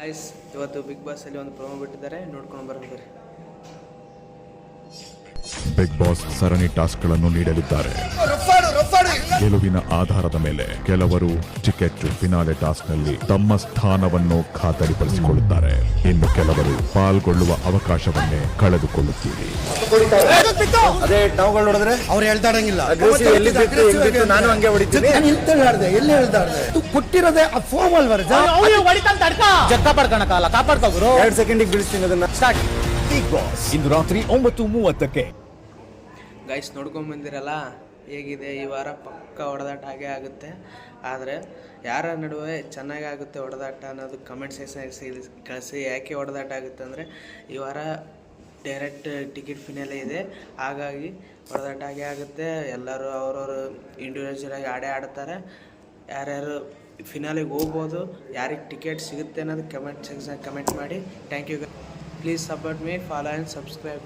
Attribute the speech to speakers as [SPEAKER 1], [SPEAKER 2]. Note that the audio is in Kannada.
[SPEAKER 1] ಗೈಸ್ ಇವತ್ತು ಬಿಗ್ ಬಾಸ್ ಅಲ್ಲಿ ಒಂದು ಪ್ರೋಮೋ ಬಿಟ್ಟಿದ್ದಾರೆ. ನೋಡ್ಕೊಂಡು ಬರ್ತಾರೆ
[SPEAKER 2] ಬಿಗ್ ಬಾಸ್ ಸರಣಿ ಟಾಸ್ಕ್ಗಳನ್ನು ನೀಡಲಿದ್ದಾರೆ. ಗೆಲುವಿನ ಆಧಾರದ ಮೇಲೆ ಕೆಲವರು ಟಿಕೆಟ್ ಫಿನಾಲೆ ಟಾಸ್ಕ್ನಲ್ಲಿ ತಮ್ಮ ಸ್ಥಾನವನ್ನು ಖಾತರಿಪಡಿಸಿಕೊಳ್ಳುತ್ತಾರೆ. ಇನ್ನು ಕೆಲವರು ಪಾಲ್ಗೊಳ್ಳುವ ಅವಕಾಶವನ್ನೇ ಕಳೆದುಕೊಳ್ಳುತ್ತೀರಿ.
[SPEAKER 3] ಅದೇ ನಾವುಗಳು ನೋಡಿದ್ರೆ
[SPEAKER 4] ಅವ್ರು ಹೇಳ್ತಾಡಂಗಿಲ್ಲ
[SPEAKER 3] ನಾನು ಹಂಗೆ ಹೊಡಿತೀನಿ.
[SPEAKER 4] ನಾನು ಹೇಳ್ತಾಡ್ದೆ ಎಲ್ಲಿ ಹೇಳ್ತಾಡ್ದೆ ಕೊಟ್ಟಿರೋದೇ ಆ ಫೋಮ್ ಅಲ್ವರ
[SPEAKER 5] ಜಗ್ ಕಾಪಾಡ್ಕೊಳಕ್ಕಾಗಲ್ಲ ಕಾಪಾಡ್ಕೋ ಗುರು.
[SPEAKER 3] ಎರಡ್ ಸೆಕೆಂಡಿಗೆ ಬೀಳಿಸ್ತೀನಿ ಅದನ್ನ.
[SPEAKER 5] ಸ್ಟಾರ್ಟ್
[SPEAKER 6] ಬಿಗ್ ಬಾಸ್ ಇಂದು ರಾತ್ರಿ ಒಂಬತ್ತು ಮೂವತ್ತಕ್ಕೆ.
[SPEAKER 1] ಗೈಸ್ ನೋಡ್ಕೊಂಡ್ ಬಂದಿರಲ್ಲ? ಹೇಗಿದೆ ಈ ವಾರ ಪಕ್ಕ ಹೊಡೆದಾಟ ಹಾಗೆ ಆಗುತ್ತೆ. ಆದರೆ ಯಾರ ನಡುವೆ ಚೆನ್ನಾಗಿ ಆಗುತ್ತೆ ಹೊಡೆದಾಟ ಅನ್ನೋದು ಕಮೆಂಟ್ ಸೆಕ್ಷನ್ ಕಳಿಸಿ. ಯಾಕೆ ಹೊಡೆದಾಟ ಆಗುತ್ತೆ ಅಂದರೆ ಈ ವಾರ ಡೈರೆಕ್ಟ್ ಟಿಕೆಟ್ ಫಿನಾಲೆ ಇದೆ. ಹಾಗಾಗಿ ಹೊಡೆದಾಟ ಹಾಗೆ ಆಗುತ್ತೆ. ಎಲ್ಲರೂ ಅವ್ರವ್ರು ಇಂಡಿವಿಜುವಲ್ ಆಗಿ ಆಡೇ ಆಡ್ತಾರೆ. ಯಾರ್ಯಾರು ಫಿನಾಲಿಗೆ ಹೋಗ್ಬೋದು, ಯಾರಿಗೆ ಟಿಕೆಟ್ ಸಿಗುತ್ತೆ ಅನ್ನೋದು ಕಮೆಂಟ್ ಸೆಕ್ಷನ್ ಕಮೆಂಟ್ ಮಾಡಿ. Thank you please support me follow and subscribe